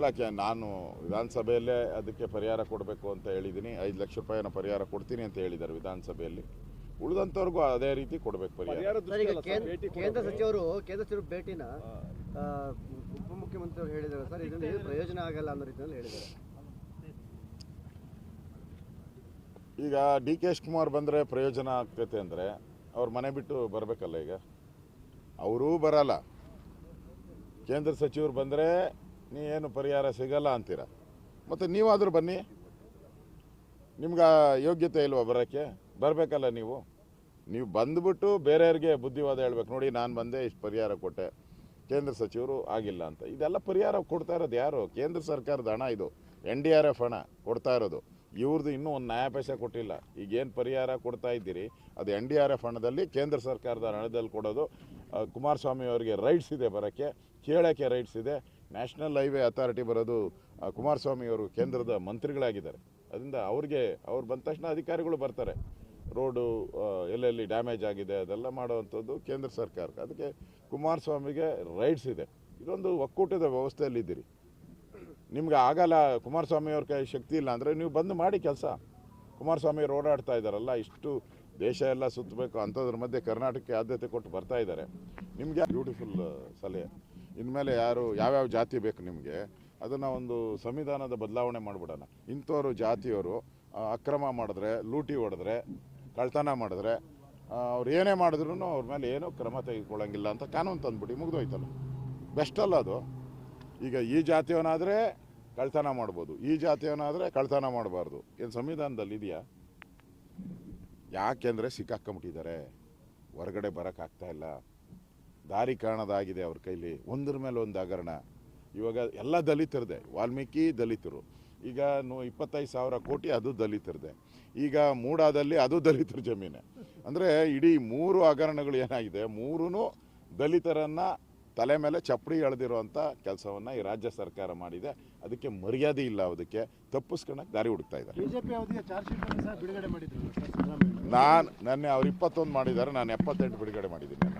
ಇಲ್ಲ ಕೆ ನಾನು ವಿಧಾನಸಭೆಯಲ್ಲೇ ಅದಕ್ಕೆ ಪರಿಹಾರ ಕೊಡಬೇಕು ಅಂತ ಹೇಳಿದ್ದೀನಿ. ಐದು ಲಕ್ಷ ರೂಪಾಯಿನ ಪರಿಹಾರ ಕೊಡ್ತೀನಿ ಅಂತ ಹೇಳಿದ್ದಾರೆ ವಿಧಾನಸಭೆಯಲ್ಲಿ. ಉಳಿದಂಥವ್ರಿಗೂ ಅದೇ ರೀತಿ ಕೊಡಬೇಕು ಪರಿಹಾರ. ಕೇಂದ್ರ. ಸಚಿವರು ಕೇಂದ್ರ ಸಚಿವರು ಭೇಟಿನ ಹೇಳಿದ್ದಾರೆ ಸರ್. ಇದರಿಂದ ಏನು ಪ್ರಯೋಜನ ಆಗಲ್ಲ ಅನ್ನೋ ರೀತಿಯಲ್ಲಿ ಹೇಳಿದ್ದಾರೆ. ಈಗ ಡಿ ಕೆ ಶಿವಕುಮಾರ್ ಬಂದರೆ ಪ್ರಯೋಜನ ಆಗ್ತೈತೆ ಅಂದರೆ ಅವ್ರ ಮನೆ ಬಿಟ್ಟು ಬರಬೇಕಲ್ಲ ಈಗ? ಅವರೂ ಬರಲ್ಲ. ಕೇಂದ್ರ ಸಚಿವರು ಬಂದರೆ ನೀ ಏನು ಪರಿಹಾರ ಸಿಗಲ್ಲ ಅಂತೀರ? ಮತ್ತು ನೀವಾದರೂ ಬನ್ನಿ. ನಿಮ್ಗೆ ಯೋಗ್ಯತೆ ಇಲ್ವಾ ಬರೋಕ್ಕೆ? ಬರಬೇಕಲ್ಲ ನೀವು. ನೀವು ಬಂದುಬಿಟ್ಟು ಬೇರೆಯವ್ರಿಗೆ ಬುದ್ಧಿವಾದ ಹೇಳ್ಬೇಕು. ನೋಡಿ, ನಾನು ಬಂದೆ, ಇಷ್ಟು ಪರಿಹಾರ ಕೊಟ್ಟೆ. ಕೇಂದ್ರ ಸಚಿವರು ಆಗಿಲ್ಲ ಅಂತ. ಇದೆಲ್ಲ ಪರಿಹಾರ ಕೊಡ್ತಾ ಇರೋದು ಯಾರು? ಕೇಂದ್ರ ಸರ್ಕಾರದ ಹಣ ಇದು. ಎನ್ ಡಿ ಆರ್ ಎಫ್ ಹಣ ಕೊಡ್ತಾ ಇರೋದು. ಇವ್ರದ್ದು ಇನ್ನೂ ಒಂದು ನ್ಯಾಯ ಪೈಸೆ ಕೊಟ್ಟಿಲ್ಲ. ಈಗೇನು ಪರಿಹಾರ ಕೊಡ್ತಾ ಇದ್ದೀರಿ? ಅದು ಎನ್ ಡಿ ಆರ್ ಎಫ್ ಹಣದಲ್ಲಿ ಕೇಂದ್ರ ಸರ್ಕಾರದ ಹಣದಲ್ಲಿ ಕೊಡೋದು. ಕುಮಾರಸ್ವಾಮಿ ಅವರಿಗೆ ರೈಟ್ಸ್ ಇದೆ ಬರೋಕ್ಕೆ. ಕೇಳೋಕ್ಕೆ ರೈಟ್ಸ್ ಇದೆ. ನ್ಯಾಷನಲ್ ಹೈವೇ ಅಥಾರಿಟಿ ಬರೋದು ಕುಮಾರಸ್ವಾಮಿ ಅವರು ಕೇಂದ್ರದ ಮಂತ್ರಿಗಳಾಗಿದ್ದಾರೆ. ಅದರಿಂದ ಅವ್ರಿಗೆ, ಅವ್ರು ಬಂದ ತಕ್ಷಣ ಅಧಿಕಾರಿಗಳು ಬರ್ತಾರೆ. ರೋಡು ಎಲ್ಲೆಲ್ಲಿ ಡ್ಯಾಮೇಜ್ ಆಗಿದೆ ಅದೆಲ್ಲ ಮಾಡುವಂಥದ್ದು ಕೇಂದ್ರ ಸರ್ಕಾರಕ್ಕೆ. ಅದಕ್ಕೆ ಕುಮಾರಸ್ವಾಮಿಗೆ ರೈಟ್ಸ್ ಇದೆ. ಇದೊಂದು ಒಕ್ಕೂಟದ ವ್ಯವಸ್ಥೆಯಲ್ಲಿದ್ದೀರಿ. ನಿಮ್ಗೆ ಆಗಲ್ಲ, ಕುಮಾರಸ್ವಾಮಿ ಅವ್ರ ಕೈ ಶಕ್ತಿ ಇಲ್ಲ ಅಂದರೆ ನೀವು ಬಂದು ಮಾಡಿ ಕೆಲಸ. ಕುಮಾರಸ್ವಾಮಿ ಅವ್ರು ಓಡಾಡ್ತಾ ಇದ್ದಾರಲ್ಲ, ಇಷ್ಟು ದೇಶ ಎಲ್ಲ ಸುತ್ತಬೇಕು, ಅಂಥದ್ರ ಮಧ್ಯೆ ಕರ್ನಾಟಕಕ್ಕೆ ಆದ್ಯತೆ ಕೊಟ್ಟು ಬರ್ತಾ ಇದ್ದಾರೆ. ನಿಮಗೆ ಬ್ಯೂಟಿಫುಲ್ ಸಲಹೆ. ಇನ್ಮೇಲೆ ಯಾರು, ಯಾವ್ಯಾವ ಜಾತಿ ಬೇಕು ನಿಮಗೆ, ಅದನ್ನು ಒಂದು ಸಂವಿಧಾನದ ಬದಲಾವಣೆ ಮಾಡಿಬಿಡೋಣ. ಇಂಥವರು ಜಾತಿಯವರು ಅಕ್ರಮ ಮಾಡಿದ್ರೆ, ಲೂಟಿ ಹೊಡೆದ್ರೆ, ಕಳ್ತನ ಮಾಡಿದ್ರೆ ಅವ್ರು ಏನೇ ಮಾಡಿದ್ರು ಅವ್ರ ಮೇಲೆ ಏನೂ ಕ್ರಮ ತೆಗೆದುಕೊಳ್ಳೋಂಗಿಲ್ಲ ಅಂತ ಕಾನೂನು ತಂದುಬಿಟ್ಟು ಮುಗಿದೋಯ್ತಲ್ಲ. ಬೆಸ್ಟಲ್ಲ ಅದು. ಈಗ ಈ ಜಾತಿಯವನಾದರೆ ಕಳ್ತನ ಮಾಡ್ಬೋದು, ಈ ಜಾತಿಯವನಾದರೆ ಕಳ್ತನ ಮಾಡಬಾರ್ದು. ಏನು ಸಂವಿಧಾನದಲ್ಲಿ ಇದೆಯಾ? ಯಾಕೆಂದರೆ ಸಿಕ್ಕಾಕ್ಕಂಬಿಟ್ಟಿದ್ದಾರೆ ಹೊರಗಡೆ ಬರೋಕ್ಕಾಗ್ತಾ ಇಲ್ಲ. ದಾರಿ ಕಾಣದಾಗಿದೆ ಅವ್ರ ಕೈಲಿ. ಒಂದ್ರ ಮೇಲೆ ಒಂದು ಹಗರಣ. ಇವಾಗ ಎಲ್ಲ ದಲಿತರದೆ ವಾಲ್ಮೀಕಿ ದಲಿತರು. ಈಗ ನೂ ಇಪ್ಪತ್ತೈದು ಸಾವಿರ ಕೋಟಿ ಅದು ದಲಿತರದೆ. ಈಗ ಮೂಡಾದಲ್ಲಿ ಅದು ದಲಿತರ ಜಮೀನೆ. ಅಂದರೆ ಇಡೀ ಮೂರು ಹಗರಣಗಳು ಏನಾಗಿದೆ? ಮೂರೂ ದಲಿತರನ್ನು ತಲೆ ಮೇಲೆ ಚಪ್ಪಡಿ ಎಳೆದಿರುವಂಥ ಕೆಲಸವನ್ನು ಈ ರಾಜ್ಯ ಸರ್ಕಾರ ಮಾಡಿದೆ. ಅದಕ್ಕೆ ಮರ್ಯಾದೆ ಇಲ್ಲ ಅದಕ್ಕೆ ತಪ್ಪಿಸ್ಕೊಳಕ್ಕೆ ದಾರಿ ಹುಡುಕ್ತಾ ಇದ್ದಾರೆ. ನಾನು ನನ್ನ ಅವ್ರು ಇಪ್ಪತ್ತೊಂದು ಮಾಡಿದ್ದಾರೆ. ನಾನು ಎಪ್ಪತ್ತೆಂಟು ಬಿಡುಗಡೆ ಮಾಡಿದ್ದೀನಿ.